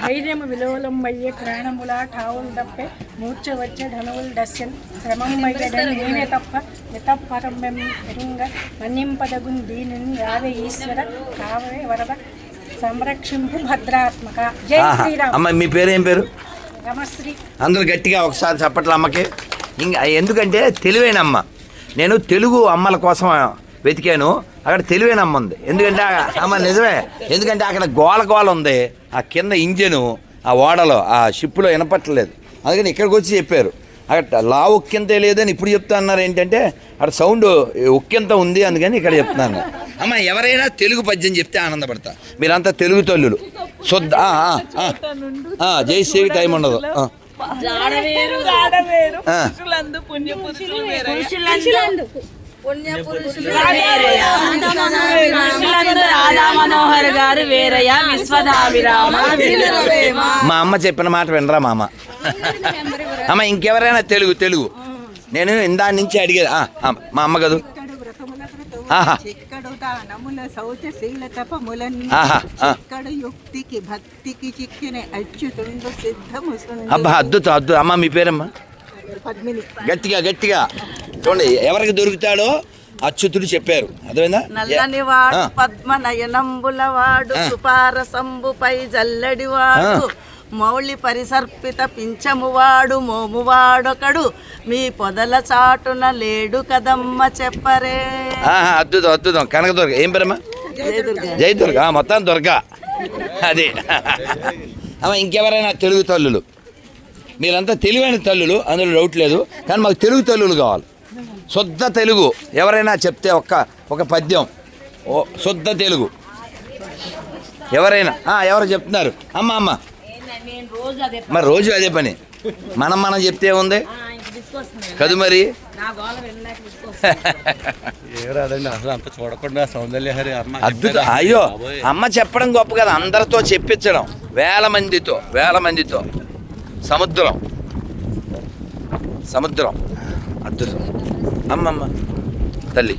ధైర్యము విలోలమయ్యే ప్రాణముల ఠావులు తప్పే మూర్ఛ వచ్చే ధనువులు దస్యన్ శ్రమమయ్యడని నేనే తప్ప యతపరం ఎరుంగ మన్నింపదగున్ దీనిని రావే ఈశ్వర కావే వరద సంరక్షింపు భద్రాత్మక. జై. శ్రీరామ్. అమ్మ మీ పేరు ఏం పేరు? రమశ్రీ. అందరూ గట్టిగా ఒకసారి చప్పట్ల అమ్మకి. ఇంకా ఎందుకంటే తెలివైన అమ్మ నేను తెలుగు అమ్మల కోసం వెతికాను. అక్కడ తెలివైన అమ్మ ఉంది ఎందుకంటే ఆ- అమ్మ నిజమే. ఎందుకంటే అక్కడ గోల గోల ఉంది. ఆ కింద ఇంజను ఆ ఓడలో ఆ షిప్లో వినపట్టలేదు. అందుకని ఇక్కడికి వచ్చి చెప్పారు. అక్కడ లా ఉక్కింతే లేదని ఇప్పుడు చెప్తా అన్నారు. ఏంటంటే అక్కడ సౌండ్ ఉక్కింత ఉంది అందుకని ఇక్కడ చెప్తున్నాను. అమ్మ ఎవరైనా తెలుగు పద్యం చెప్తే ఆనందపడతా. మీరంతా తెలుగు తల్లులు. శుద్ధ జై శ్రీ టైం ఉండదు. పుణ్య పురుషులు మనోహర్ గారు వేరయ్య విశ్వదాభిరామ మా అమ్మ చెప్పిన మాట వినరా మామ? అమ్మ ఇంకెవరైనా తెలుగు తెలుగు. నేను ఇందా నుంచి అడిగేది. మా అమ్మ కదూ? యుక్తికి భక్తికి చిక్కిన అచ్యుతుండు సిద్ధము అబ్బా అద్భుతం అద్దు. అమ్మ మీ పేరమ్మా? గట్టిగా గట్టిగా. చూడండి ఎవరికి దొరుకుతాడో అచ్యుతుడు చెప్పారు. అర్థమైందా? నల్లని వాడు. పద్మ నయనంబుల వాడు జల్లడి వాడు మౌళి పరిసర్పిత పించము వాడు మోము వాడొకడు మీ పొదల చాటున లేడు కదమ్మ చెప్పరే. అద్భుతం అద్భుతం. కనక దుర్గ ఏం పేరమ్మా? జై దుర్గ మొత్తం దుర్గ. అది. అమ్మ ఇంకెవరైనా తెలుగు తల్లులు? మీరంతా తెలివైన తల్లులు అందులో డౌట్ లేదు కానీ మాకు తెలుగు తల్లులు కావాలి. శుద్ధ తెలుగు. ఎవరైనా చెప్తే ఒక్క ఒక పద్యం. ఓ శుద్ధ తెలుగు. ఎవరైనా ఎవరు చెప్తున్నారు? అమ్మ అమ్మ. మరి రోజు అదే పని. మనం మనం చెప్తే ఉంది కదు మరి. అసలు అంత చూడకుండా సౌందర్యహరి అమ్మ అద్భుతం. అయ్యో అమ్మ చెప్పడం గొప్ప కదా. అందరితో చెప్పించడం. వేల మందితో వేల మందితో. సముద్రం. సముద్రం అద్భుతం అమ్మమ్మ తల్లి